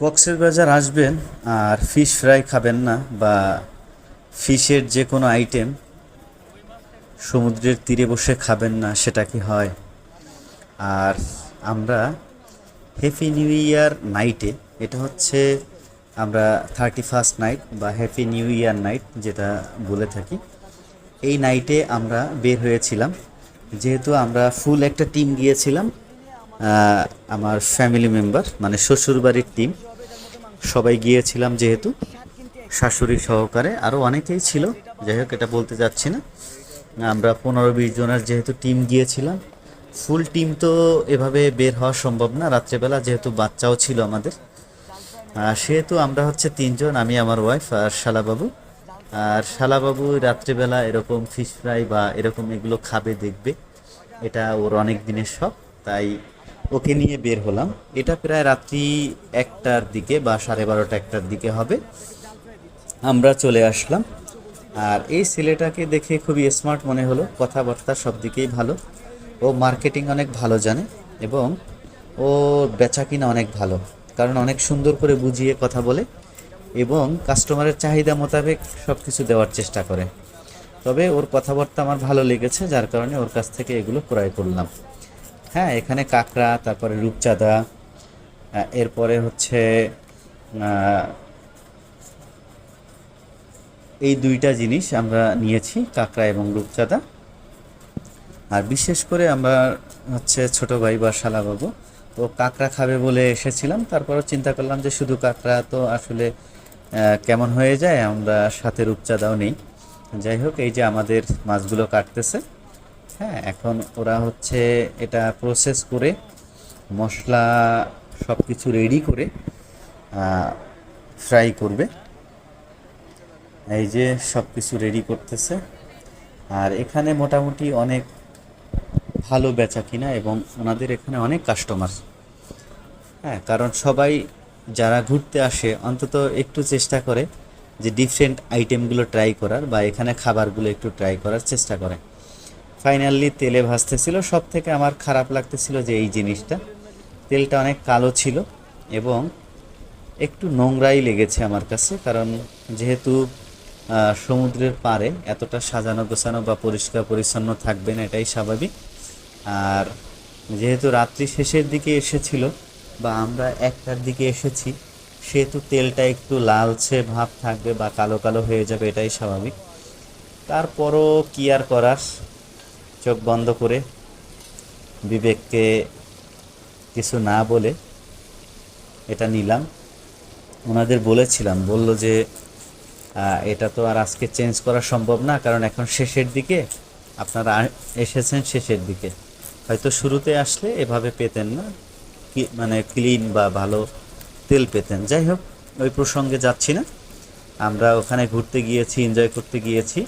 কক্সের বাজার আসবেন আর fish fry খাবেন না বা ফিশের যে কোনো আইটেম সমুদ্রের তীরে বসে খাবেন না, সেটা কি হয়? আর আমরা হ্যাপি নিউ ইয়ার নাইটে এটা হচ্ছে আমরা থার্টি ফার্স্ট নাইট বা হ্যাপি নিউ ইয়ার নাইট যেটা বলে থাকি, এই নাইটে আমরা বের হয়েছিলাম। যেহেতু আমরা ফুল একটা টিম গিয়েছিলাম আমার ফ্যামিলি মেম্বার মানে শ্বশুরবাড়ির টিম সবাই গিয়েছিলাম যেহেতু শাশুড়ি সহকারে আরও অনেকেই ছিল, যাই হোক, এটা বলতে যাচ্ছি না। আমরা পনেরো বিশ জনের যেহেতু টিম গিয়েছিলাম ফুল টিম তো এভাবে বের হওয়া সম্ভব না, রাত্রেবেলা যেহেতু বাচ্চাও ছিল আমাদের। সেহেতু আমরা হচ্ছে তিনজন, আমি, আমার ওয়াইফ আর শালাবাবু। আর শালাবাবু রাত্রেবেলা এরকম ফিশ ফ্রাই বা এরকম এগুলো খাবে, দেখবে। এটা ওর অনেক দিনের শখ, তাই ওকে নিয়ে বের হলাম। এটা প্রায় রাত্রি একটার দিকে বা সাড়ে বারোটা একটার দিকে হবে। আমরা চলে আসলাম। আর এই ছেলেটাকে দেখে খুবই স্মার্ট মনে হলো। কথাবার্তা সব দিকেই ভালো। ও মার্কেটিং অনেক ভালো জানে এবং ও বেচা কিনা অনেক ভালো। কারণ অনেক সুন্দর করে বুঝিয়ে কথা বলে এবং কাস্টমারের চাহিদা মোতাবেক সব কিছু দেওয়ার চেষ্টা করে। তবে ওর কথাবার্তা আমার ভালো লেগেছে, যার কারণে ওর কাছ থেকে এগুলো ক্রয় করলাম। হ্যাঁ এখানে কাঁকড়া, তারপরে রূপচাঁদা এরপরে হচ্ছে এই দুইটা জিনিস আমরা নিয়েছি, কাঁকড়া এবং রূপচাঁদা। আর বিশেষ করে আমরা হচ্ছে ছোট ভাই বা শালাবাবু, তো কাঁকড়া খাবে বলে এসেছিলাম, তারপরও চিন্তা করলাম যে শুধু কাঁকড়া তো আসলে কেমন হয়ে যায়, আমরা সাথে রূপচাঁদাও নেই। যাই হোক, এই যে আমাদের মাছগুলো কাটতেছে। হ্যাঁ এখন ওরা হচ্ছে এটা প্রসেস করে মশলা সব কিছু রেডি করে ফ্রাই করবে। এই যে সব কিছু রেডি করতেছে। আর এখানে মোটামুটি অনেক ভালো বেচা কিনা এবং ওনাদের এখানে অনেক কাস্টমার হ্যাঁ কারণ সবাই যারা ঘুরতে আসে, অন্তত একটু চেষ্টা করে যে ডিফারেন্ট আইটেমগুলো ট্রাই করার বা এখানে খাবারগুলো একটু ট্রাই করার চেষ্টা করে। ফাইনালি তেলে ভাজতেছিল। সব থেকে আমার খারাপ লাগতেছিল যে এই জিনিসটা, তেলটা অনেক কালো ছিল এবং একটু নোংরাই লেগেছে আমার কাছে, কারণ যেহেতু সমুদ্রের পাড়ে এতটা সাজানো গোছানো বা পরিষ্কার পরিচ্ছন্ন থাকবে না, এটাই স্বাভাবিক। আর যেহেতু রাত্রি শেষের দিকে এসেছিল বা আমরা একটার দিকে এসেছি, সেহেতু তেলটা একটু লালচে ভাব থাকবে বা কালো কালো হয়ে যাবে, এটাই স্বাভাবিক। তারপরও কি আর করার? চোখ বন্ধ করে বিবেককে কিছু না বলে এটা নিলাম। ওনাদের বলেছিলাম, বলল যে এটা তো আর আজকে চেঞ্জ করা সম্ভব না, কারণ এখন শেষের দিকে, আপনারা এসেছেন শেষের দিকে। হয়তো শুরুতে আসলে এভাবে পেতেন না, কি মানে ক্লিন বা ভালো তেল পেতেন। যাই হোক, ওই প্রসঙ্গে যাচ্ছি না। আমরা ওখানে ঘুরতে গিয়েছি এনজয় করতে গিয়েছি।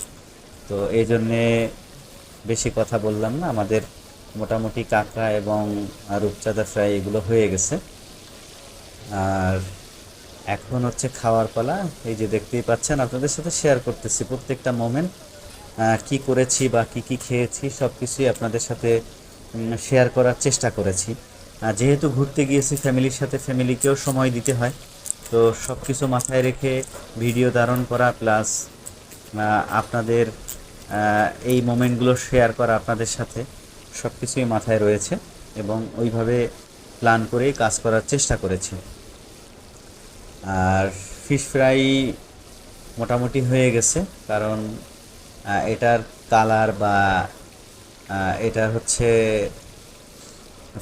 তো এই জন্যে বেশি কথা বললাম না। আমাদের মোটামুটি কাঁকড়া এবং রূপচাঁদা ফ্রাই এগুলো হয়ে গেছে। আর এখন হচ্ছে খাওয়ার পালা। এই যে দেখতেই পাচ্ছেন, আপনাদের সাথে শেয়ার করতেছি। প্রত্যেকটা মোমেন্ট কি করেছি বা কি কি খেয়েছি সব কিছুই আপনাদের সাথে শেয়ার করার চেষ্টা করেছি। আর যেহেতু ঘুরতে গিয়েছি ফ্যামিলির সাথে ফ্যামিলিকেও সময় দিতে হয়, তো সব কিছু মাথায় রেখে ভিডিও ধারণ করা প্লাস আপনাদের এই মোমেন্টগুলো শেয়ার করা আপনাদের সাথে সব কিছুই মাথায় রয়েছে এবং ওইভাবে প্ল্যান করেই কাজ করার চেষ্টা করেছি। আর ফিশ ফ্রাই মোটামুটি হয়ে গেছে, কারণ এটার কালার বা এটার হচ্ছে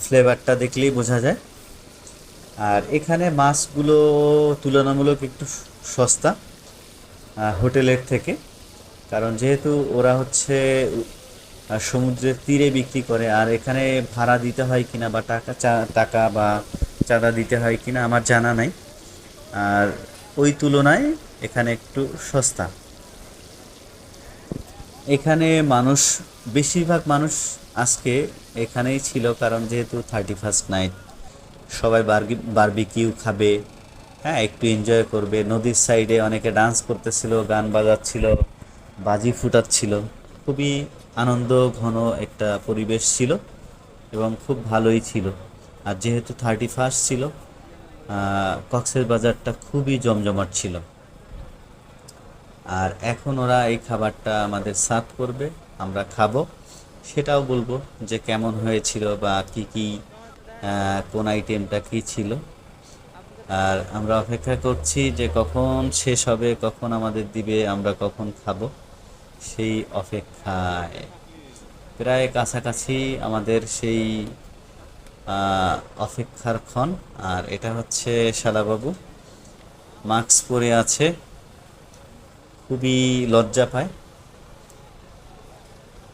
ফ্লেভারটা দেখলেই বোঝা যায়। আর এখানে মাছগুলো তুলনামূলক একটু সস্তা হোটেলের থেকে। কারণ যেহেতু ওরা হচ্ছে সমুদ্রের তীরে বিক্রি করে, আর এখানে ভাড়া দিতে হয় কিনা বা টাকা টাকা বা চাঁদা দিতে হয় কিনা আমার জানা নাই। আর ওই তুলনায় এখানে একটু সস্তা। এখানে মানুষ, বেশিরভাগ মানুষ আজকে এখানেই ছিল কারণ যেহেতু থার্টি ফার্স্ট নাইট সবাই বার্গি, বারবিকিউ খাবে হ্যাঁ একটু এনজয় করবে। নদীর সাইডে অনেকে ডান্স করতেছিল, গান বাজাচ্ছিল। বাজি ফুটাচ্ছিল। খুবই আনন্দ, ঘন একটা পরিবেশ ছিল এবং খুব ভালোই ছিল। আর যেহেতু থার্টি ফার্স্ট ছিল কক্সের বাজারটা খুবই জমজমাট ছিল। আর এখন ওরা এই খাবারটা আমাদের সার্ভ করবে, আমরা খাব। সেটাও বলব যে কেমন হয়েছিল বা কি কি কোন আইটেমটা কি ছিল। আর আমরা অপেক্ষা করছি যে কখন শেষ হবে, কখন আমাদের দিবে, আমরা কখন খাব। সেই অপেক্ষায়। প্রায় কাছাকাছি আমাদের সেই অপেক্ষার ক্ষণ। আর এটা হচ্ছে শালাবাবু। মাস্ক পরে আছে। খুবই লজ্জা পায়।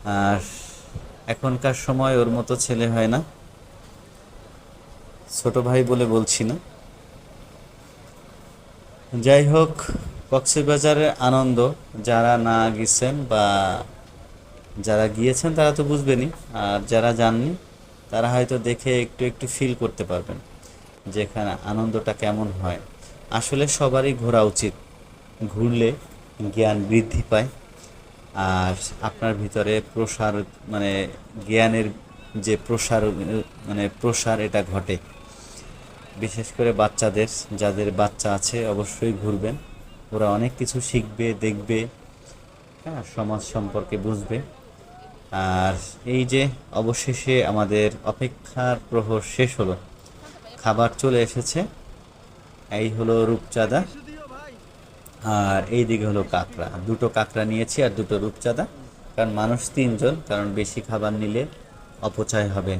আর এখনকার সময় ওর মতো ছেলে হয় না। ছোট ভাই বলে বলছি না। যাই হোক কক্সবাজারের আনন্দ, যারা না গেছেন বা যারা গিয়েছেন তারা তো বুঝবেনই, আর যারা যাননি, তারা হয়তো দেখে একটু একটু ফিল করতে পারবেন যে এখানে আনন্দটা কেমন হয়। আসলে সবারই ঘোরা উচিত ঘুরলে জ্ঞান বৃদ্ধি পায়, আর আপনার ভিতরে প্রসার মানে জ্ঞানের যে প্রসার মানে প্রসার এটা ঘটে। বিশেষ করে বাচ্চাদের, যাদের বাচ্চা আছে, অবশ্যই ঘুরবেন। ওরা অনেক কিছু শিখবে, দেখবে হ্যাঁ সমাজ সম্পর্কে বুঝবে। আর এই যে অবশেষে আমাদের অপেক্ষার প্রহর শেষ হলো, খাবার চলে এসেছে। এই হলো রূপচাঁদা আর এই দিকে হলো কাঁকড়া। দুটো কাঁকড়া নিয়েছি আর দুটো রূপচাঁদা, কারণ মানুষ তিনজন, কারণ বেশি খাবার নিলে অপচয় হবে।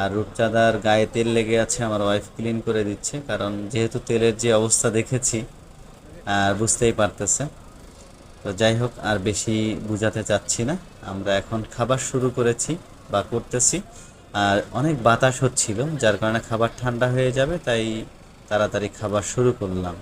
আর রূপচাঁদার গায়ে তেল লেগে আছে, আমার ওয়াইফ ক্লিন করে দিচ্ছে, কারণ যেহেতু তেলের যে অবস্থা দেখেছি আর বুঝতেই পারতেছে। তো যাই হোক, আর বেশি বুঝাতে চাচ্ছি না। আমরা এখন খাবার শুরু করেছি বা করতেছি। আর অনেক বাতাস হচ্ছিল, যার কারণে খাবার ঠান্ডা হয়ে যাবে, তাই তাড়াতাড়ি খাবার শুরু করলাম।